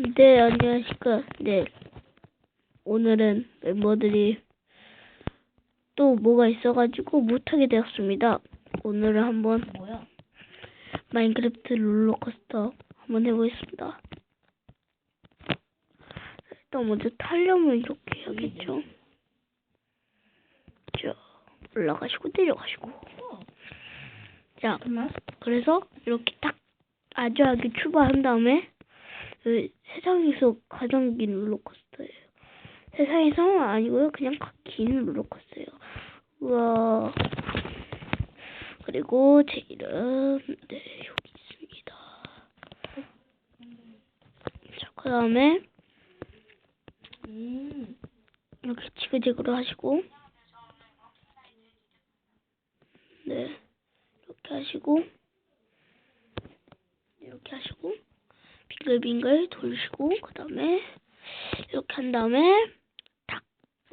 네, 안녕하십니까. 네. 오늘은 멤버들이 또 뭐가 있어가지고 못하게 되었습니다. 오늘은 한번 뭐야? 마인크래프트 롤러코스터 한번 해보겠습니다. 일단 먼저 타려면 이렇게 해야겠죠. 자, 올라가시고 내려가시고. 어. 자. 그래서 이렇게 딱 아주하게 출발한 다음에 그 세상에서 가장 긴 롤러코스터예요. 세상에서 아니고요. 그냥 가- 긴 롤러코스터예요. 우와. 그리고 제 이름 네 여기 있습니다. 자, 그 다음에 음. 이렇게 지그재그로 하시고 네 이렇게 하시고 이렇게 하시고 빙글빙글 돌리시고 그 다음에 이렇게 한 다음에 탁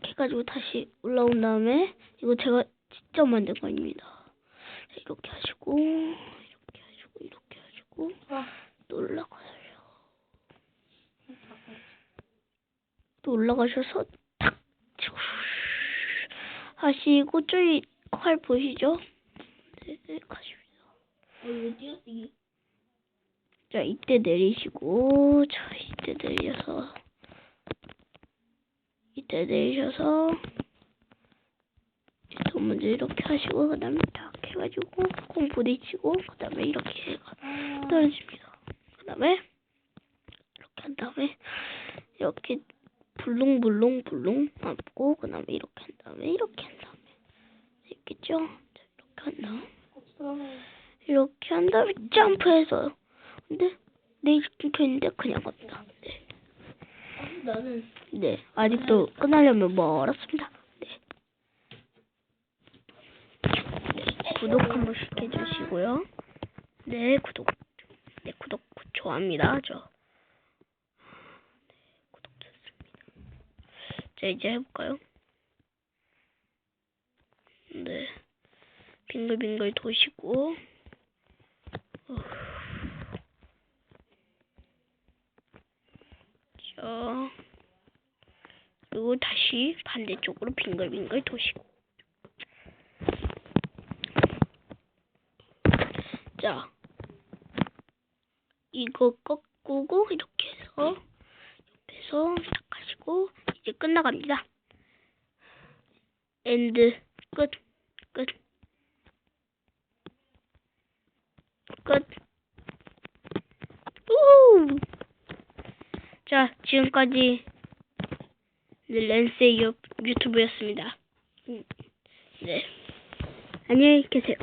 해가지고 다시 올라온 다음에 이거 제가 직접 만든 거입니다 자, 이렇게 하시고 이렇게 하시고 이렇게 하시고 아. 또 올라가요 또 올라가셔서 탁 하시고 저기 활 보이시죠? 네, 가십니다. 어, 이거 띄어쓰기. 자, 이때 내리시고, 자, 이때 내려서, 이때 내리셔서, 또 먼저 이렇게 하시고, 그 다음에 탁 해가지고, 콩 부딪히고, 그 다음에 이렇게 해가 아. 떨어집니다. 그 다음에, 이렇게 한 다음에, 이렇게 불릉불릉 불릉 감고, 그 다음에 이렇게 한 다음에, 이렇게 한 다음에, 있겠죠? 자, 이렇게 한 다음에, 없어. 이렇게 한 다음에 점프해서 근데 내 끊겨있는데 그냥 간다. 네. 아, 나는 네. 아직도 끝나려면 멀었습니다. 네. 네. 구독 한 번씩 해주시고요. 네 구독. 네 구독 좋아합니다. 저. 네, 구독 좋습니다. 자 이제 해볼까요? 네. 빙글빙글 도시고 어. 자, 다시 반대쪽으로 빙글빙글 도시고. 자, 이거 꺾고 이렇게 해서 옆에서 딱 하시고 이제 끝나갑니다. 엔드 끝 끝. 끝. 우! 자, 지금까지 랜스의 유- 유튜브였습니다. 음, 네. 안녕히 계세요.